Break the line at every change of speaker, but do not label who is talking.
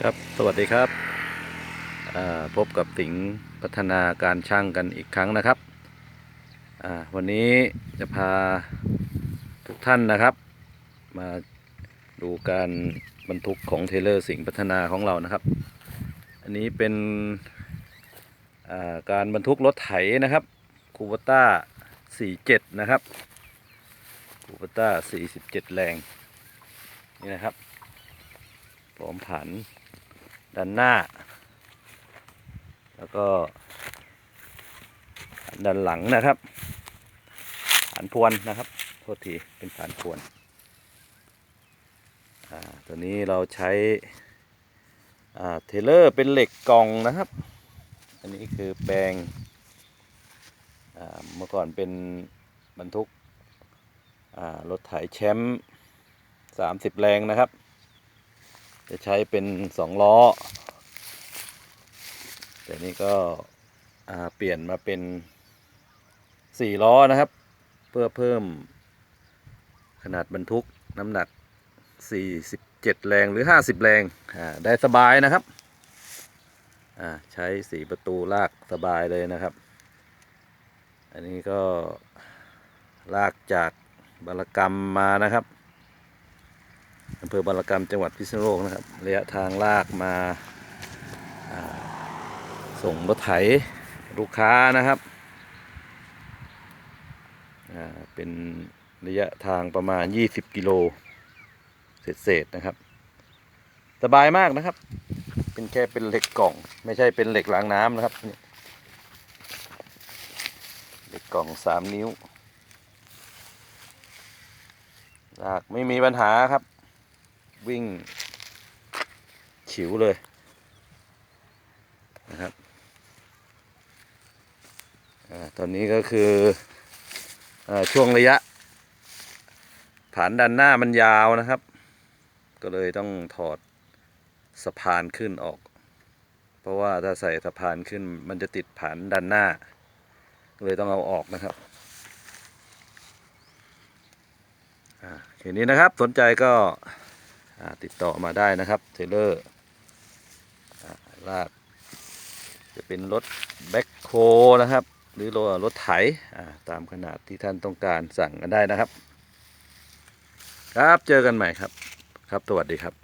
ครับสวัสดีครับพบกับสิงห์พัฒนาการช่างกันอีกครั้งนะครับวันนี้จะพาทุกท่านนะครับ มาดูการบรรทุกของเทเลอร์สิงห์พัฒนาของเรานะครับ อันนี้เป็นาการบรรทุกรถไถนะครับคูปต้า 47 นะครับคูปต้า 47 แรงนี่นะครับพร้อมผัน ด้านหน้า แล้วก็ ด้านหลังนะครับฐานพวนนะครับ โทษทีเป็นฐานพวนอ่าตัวนี้เราใช้อ่าเทเลอร์เป็นเหล็กกล่องนะครับ อันนี้คือแปลงอ่าเมื่อก่อนเป็นบรรทุกอ่ารถไถแชมป์30 แรงนะครับ จะใช้เป็นสองล้อ แต่นี่ก็เปลี่ยนมาเป็นสี่ล้อนะครับ เพื่อเพิ่มขนาดบรรทุกน้ำหนัก 47 แรงหรือ 50 แรงได้สบายนะครับใช้สีประตูลากสบายเลยนะครับ อันนี้ก็ลากจากบารกรรมมานะครับ อำเภอบารกรรมจังหวัดพิษณุโลกนะครับ ระยะทางลากมาาส่งรถไถลูกค้านะครับ เป็นระยะทางประมาณ 20 กิโลเศษๆนะครับ สบายมากนะครับ เป็นแค่เป็นเหล็กกล่อง ไม่ใช่เป็นเหล็กล้างน้ำนะครับ เหล็กกล่อง 3 นิ้วลากไม่มีปัญหาครับ วิ่งฉิวเลยนะครับอตอนนี้ก็คืออช่วงระยะ ฐานด้านหน้ามันยาวนะครับ ก็เลยต้องถอดสะพานขึ้นออก เพราะว่าถ้าใส่สะพานขึ้นมันจะติดฐานด้านหน้า เลยต้องเอาออกนะครับอ่าทีนี้นะครับสนใจก็ ติดต่อมาได้นะครับ เทเลอร์ลากจะเป็นรถแบ็คโคนะครับ หรือรถไถตามขนาดที่ท่านต้องการสั่งกันได้นะครับ ครับเจอกันใหม่ครับ ครับสวัสดีครับ